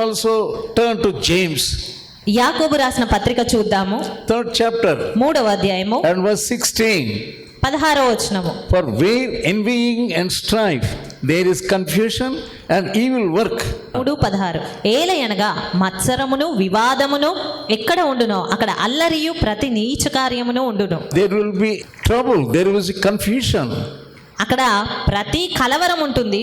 Also turn to James యాకోబు రాసిన పత్రిక చూద్దాము. థర్డ్ చాప్టర్ మూడవ అధ్యాయము. అండ్ వర్స్ 16 పదహారవ వచనము. For where envying and strife there is confusion and evil work మూడు పదహారు. ఏలయనగా మత్సరమును వివాదమును ఎక్కడ ఉండునో అక్కడ అల్లరియు ప్రతి నీచ కార్యమును ఉండును. There will be trouble there will be confusion అక్కడ ప్రతి కలవరం ఉంటుంది.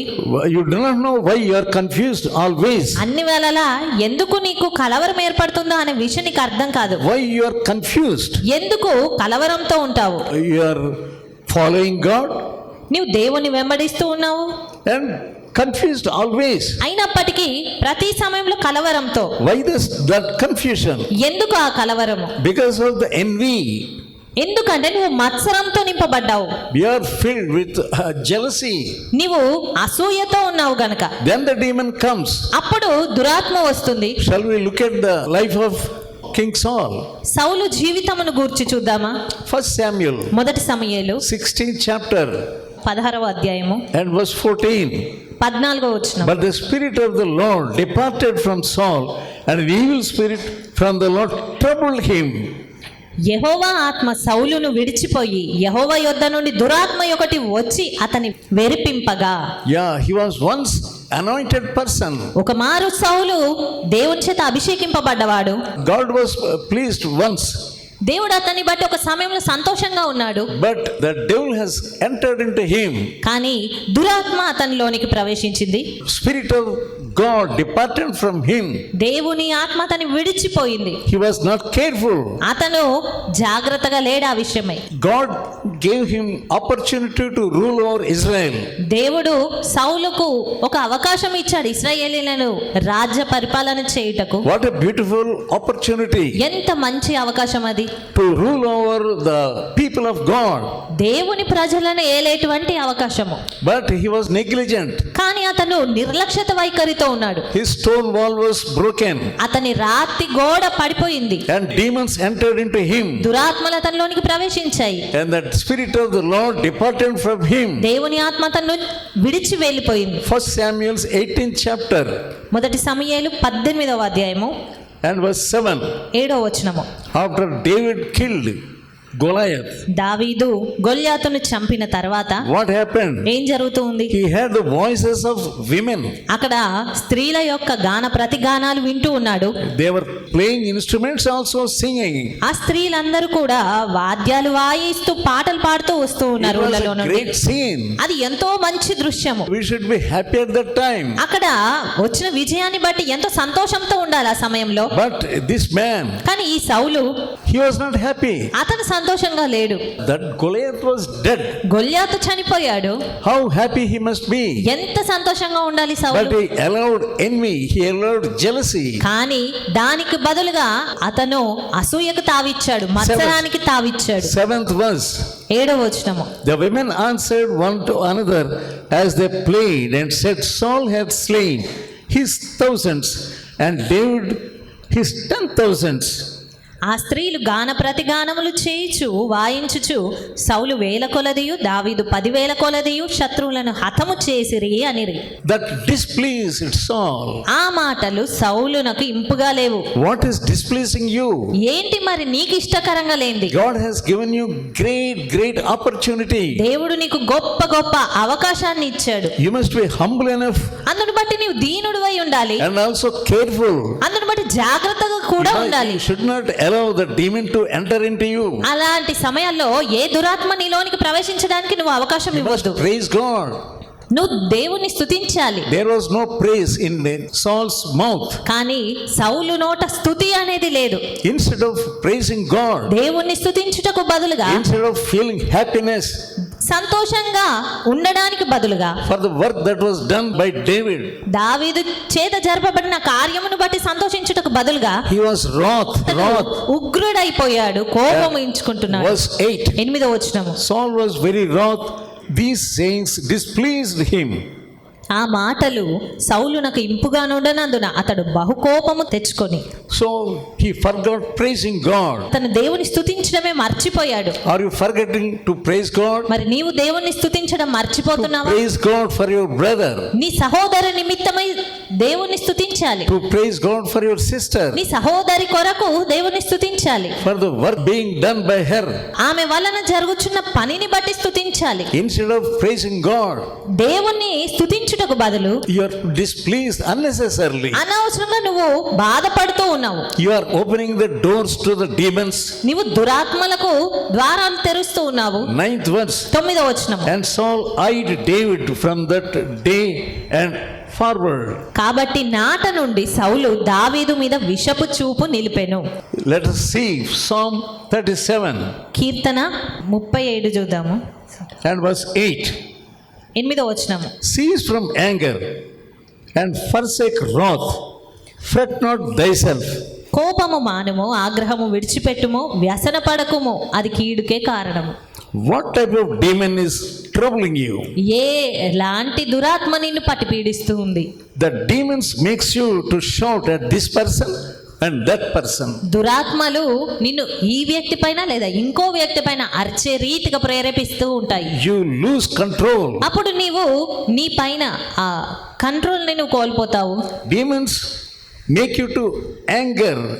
You do not know why you are confused always అన్ని వేళల ఎందుకు నీకు కలవరం ఏర్పడుతుందో అనే విషయం నీకు అర్థం కాదు. వై యు ఆర్ కన్ఫ్యూజ్డ్ ఎందుకు కలవరంతో ఉంటావు? యు ఆర్ ఫాలోయింగ్ గాడ్ నీవు దేవుని వెంబడిస్తూ ఉన్నావు. అండ్ కన్ఫ్యూజ్డ్ ఆల్వేస్ అయినప్పటికీ ప్రతి సమయంలో కలవరంతో. వై దిస్ దట్ కన్ఫ్యూషన్ ఎందుకు ఆ కలవరం బికాజ్ ఆఫ్ ద ఎన్వీ ఎందుకంటే నువ్వు మత్సరంతో నింపబడ్డావు are filled with uh, jealousy. నీవు అసూయతో ఉన్నావు గనక Then the demon comes. అప్పుడు దురాత్మ వస్తుంది Shall we look at the life of King Saul? సౌలు జీవితమును గూర్చి చూద్దామా First Samuel, మొదటి సమయలు 16th chapter పదహారవ అధ్యాయము and verse 14. పద్నాలుగో వచ్చిన But the spirit of the Lord departed from Saul, and an evil spirit from the Lord troubled him. యహోవా ఆత్మ సౌలును విడిచిపోయి యహోవా యొద్ద నుండి దురాత్మ ఒకటి వచ్చి అతని వెరిపింపగా. Yeah, he was once anointed person. ఒక మారు సౌలు దేవుని చేత అభిషేకింపబడ్డవాడు. God was uh, pleased once, దేవుడు అతన్ని బట్టి ఒక సమయంలో సంతోషంగా ఉన్నాడు. But the devil has entered into him. కానీ దురాత్మ అతనిలోనికి ప్రవేశించింది. Spirit of God departed from him. దేవుని ఆత్మ అతని విడిచిపోయింది He was not careful. అతను జాగ్రత్తగా లేడు ఆ విషయమై God gave him opportunity to rule over Israel. దేవుడు సౌలుకు ఒక అవకాశం ఇచ్చాడు ఇస్రాయేలీలను రాజ్య పరిపాలన చేయుటకు What a beautiful opportunity ఎంత మంచి అవకాశం అది to rule over the people of God. దేవుని ప్రజలను ఏలేటువంటి అవకాశము But he was negligent. కానీ అతను నిర్లక్ష్యత వైఖరితో ఉన్నాడు His stone wall was broken, అతని రాతి గోడ పడిపోయింది and demons entered into him. దురాత్మలు అతనిలోనికి ప్రవేశించాయి And that spirit of the Lord departed from him. దేవుని ఆత్మ అతను విడిచి వెళ్ళిపోయింది First Samuel's 18th chapter మొదటి సమయాలు పద్దెనిమిదవ అధ్యాయము and verse 7. ఏడో వచనము After David killed గోలయత్ దావీదు గొల్యాతును చంపిన తర్వాత వాట్ హ్యాపెన్ ఏం జరుగుతుంది he had the voices of women అక్కడ స్త్రీల యొక్క గాన ప్రతిగానాలు వింటూ ఉన్నాడు. They were playing instruments also singing ఆ స్త్రీలందరూ కూడా వాద్యాలు వాయిస్తూ పాటలు పాడుతూ వస్తూ ఉన్నారు ఊళ్ళలో అది ఎంతో మంచి దృశ్యం we should be happy at that time అక్కడ వచ్చిన విజయాన్ని బట్టి ఎంత సంతోషంతో ఉండాలి ఆ సమయంలో. బట్ దిస్ మ్యాన్ కానీ ఈ సౌలు హి వాస్ నాట్ హ్యాపీ అతను సంతోషంగా లేడు. That Goliath was dead Goliath చనిపోయాడు. How happy he must be ఎంత సంతోషంగా ఉండాలి సౌలు? But he allowed enemy he allowed jealousy కానీ దానికి బదులుగా అతను అసూయకు తావిచ్చాడు మత్సరానికి తావిచ్చాడు. 7th వర్స్ ఏడవ వచనము. The women answered one to another as they played and said Saul had slain his thousands and David his 10000స్ ఆ స్త్రీలు గాన ప్రతిగానములు చేయుచు వాయించుచు సౌలు వేల కొలదియు దావీదు పదివేల కొలదియు శత్రువులను హతము చేసిరి అనిరి That displeased Saul. ఆ మాటలు సౌలునకు ఇంపుగా లేవు What is displeasing you? ఏంటి మరి నీకు ఇష్టకరంగా లేంది God has given you great, great opportunity. దేవుడు నీకు గొప్ప గొప్ప అవకాశాన్ని ఇచ్చాడు You must be humble enough అందును బట్టి నీవు దీనుడివై ఉండాలి and also careful. అందును బట్టి జాగ్రత్తగా కూడా ఉండాలి should not allow the demon to enter into you అలాంటి సమయాల్లో ఏ దురాత్మ నీలోనికి ప్రవేశించడానికి నువ్వు అవకాశం ఇవ్వదు ప్రైజ్ గాడ్ నువ్వు దేవుని స్థుతించాలి there was no praise in Saul's mouth కానీ సౌలు నోట స్థుతి అనేది లేదు. ఇన్స్టెడ్ ఆఫ్ ప్రైజింగ్ గాడ్ దేవుని స్థుతించుటకు బదులుగా ఇన్స్టెడ్ ఆఫ్ ఫీలింగ్ హ్యాపీనెస్ సంతోషంగా ఉండడానికి బదులుగా for the work that was done by David, దావీదు చేత జరపబడిన కార్యమును బట్టి సంతోషించుటకు బదులుగా he was wroth, wroth. ఉగ్రుడైపోయాడు కోపం ఎంచుకుంటున్నాడు Verse 8 ఎనిమిదో వచనము Saul was very wroth. These sayings displeased him. ఆ మాటలు సౌలునకు ఇంపుగా నుండనందున అతడు బహుకోపము తెచ్చుకొని So he forgot praising God. తను దేవుని స్తుతించడమే మర్చిపోయాడు Are you forgetting to praise God? మరి నీవు దేవుణ్ణి స్తుతించడం మర్చిపోతున్నావా Praise God for your brother. నీ సహోదరు నిమిత్తమై దేవుణ్ణి స్తుతించాలి To praise God for your sister. నీ సహోదరి కొరకు దేవుని స్తుతించాలి For the work being done by her. ఆమె వలన జరుగుచున్న పనిని బట్టి స్తుతించాలి Instead of praising God, దేవుణ్ణి స్తుతించుటకు బదులు you are displeased unnecessarily. అనవసరంగా నువ్వు బాధపడుతూ ఉన్నావు You are opening the doors to the demons. నీవు దురాత్మలకు ద్వారాలు తెరుస్తూ ఉన్నావు Ninth verse. తొమ్మిదో వచనము And Saul eyed David from that day and forward. కాబట్టి నాట నుండి సౌలు దావీదు మీద విషపు చూపు నిలిపెను Let us see Psalm 37 కీర్తన ముప్పై ఏడు చూద్దాము and verse 8. ఎనిమిదో వచనము Cease from anger and forsake wrath. Fret not thyself. కోపము మానుము ఆగ్రహము విడిచిపెట్టుము వ్యసన పడకుము అది కీడుకే కారణము What type of demon is troubling you? ఏ లాంటి దురాత్మ నిన్ను పట్టి పీడిస్తూ ఉంది The demons makes you to shout at this person and that person. దురాత్మలు నిన్ను ఈ వ్యక్తి పైన లేదా ఇంకో వ్యక్తి పైన అరిచే రీతిగా ప్రేరేపిస్తూ ఉంటాయి You lose control. అప్పుడు నీవు నీ పైన ఆ కంట్రోల్ని నువ్వు కోల్పోతావు Demons make you to anger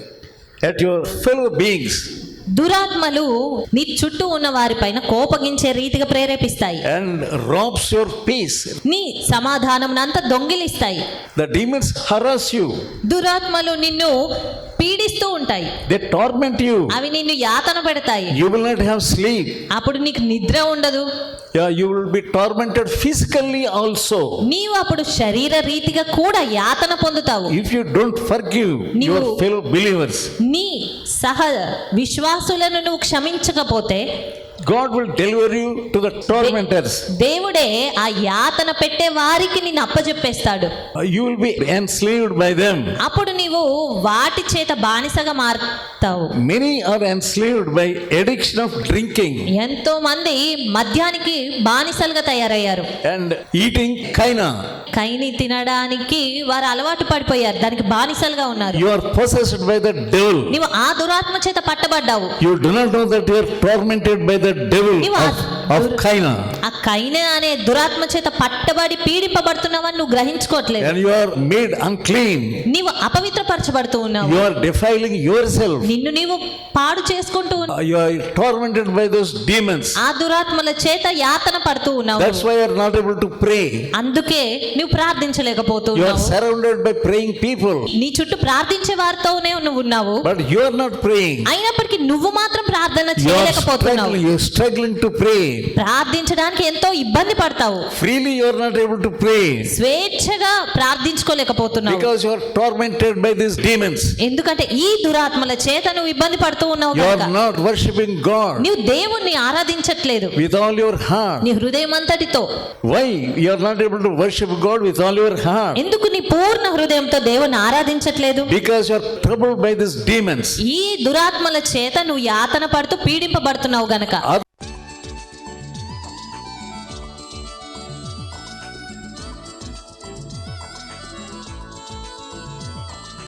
at your fellow beings దురాత్మలు నీ చుట్టూ ఉన్న వారి పైన కోపగించే రీతిగా ప్రేరేపిస్తాయి. అండ్ రాబ్స్ యువర్ పీస్ నీ సమాధానం దొంగిలిస్తాయి. ద డీమన్స్ హరాస్ యు దురాత్మలు నిన్ను పీడిస్తూ ఉంటాయి. దే టార్మెంట్ యు అవి నిన్ను యాతన పెడతాయి. You will not have sleep అప్పుడు నీకు నిద్ర ఉండదు. Yeah you will be tormented physically also నీవు అప్పుడు శరీర రీతిగా కూడా యాతన పొందుతావు. If you don't forgive your fellow believers నీ సహ విశ్వాసులను నువ్వు క్షమించకపోతే God will deliver you to the tormentors. దేవుడే ఆ యాతన పెట్టే వారికి నిన్ను అప్పజెప్పేస్తాడు Uh, You will be enslaved by them. అప్పుడు నీవు వాటి చేత బానిసగా మారుతావు Many are enslaved by addiction of drinking ఎంతో మంది మద్యానికి బానిసలుగా తయారయ్యారు and eating kaina. కైని తినడానికి వారు అలవాటు పడిపోయారు దానికి బానిసలుగా ఉన్నారు You are possessed by the devil. నీవు ఆ దురాత్మ చేత పట్టబడ్డావు You do not know that you are tormented by the devil of కైనా ఆ కైనా అనే దురాత్మ చేత పట్టబడి పీడింపబడుతున్నావని నువ్వు గ్రహించుకోవట్లేదు. And you are made unclean నీవు అపవిత్రపరచబడుతూ ఉన్నావు. You are defiling yourself నిన్ను నీవు పాడు చేసుకుంటూ ఉన్నావు you are tormented by those demons ఆ దురాత్మల చేత యాతన పడుతూ ఉన్నావు. That's why are not able to pray అందుకే నువ్వు ప్రార్థించలేకపోతున్నావు you are surrounded by praying people నీ చుట్టూ ప్రార్థించే వారితోనే నువ్వు ఉన్నావు. But you are not praying అయినప్పటికీ నువ్వు మాత్రం ప్రార్థన చేయలేకపోతున్నావు. స్ట్రగ్లింగ్ టు ప్రే ప్రార్థించడానికి ఎంతో ఇబ్బంది పడతావు. Freely you are not able to pray స్వేచ్ఛగా ప్రార్థించుకోలేకపోతున్నావు. Because you are tormented by this demons ఎందుకంటే ఈ దురాత్మల చేత నువ్వు ఇబ్బంది పడుతూ ఉన్నావు you are not worshiping God నీవు దేవుణ్ణి ఆరాధించట్లేదు. విత్ ఆల్ యువర్ హార్ట్ నీ హృదయం అంతటితో why you are not able to worship God with all your heart ఎందుకు నీ పూర్ణ హృదయంతో దేవుణ్ణి ఆరాధించట్లేదు? Because you are troubled by this demons ఈ దురాత్మల చేత నువ్వు యాతన పడుతూ పీడింపబడుతున్నావు గనక.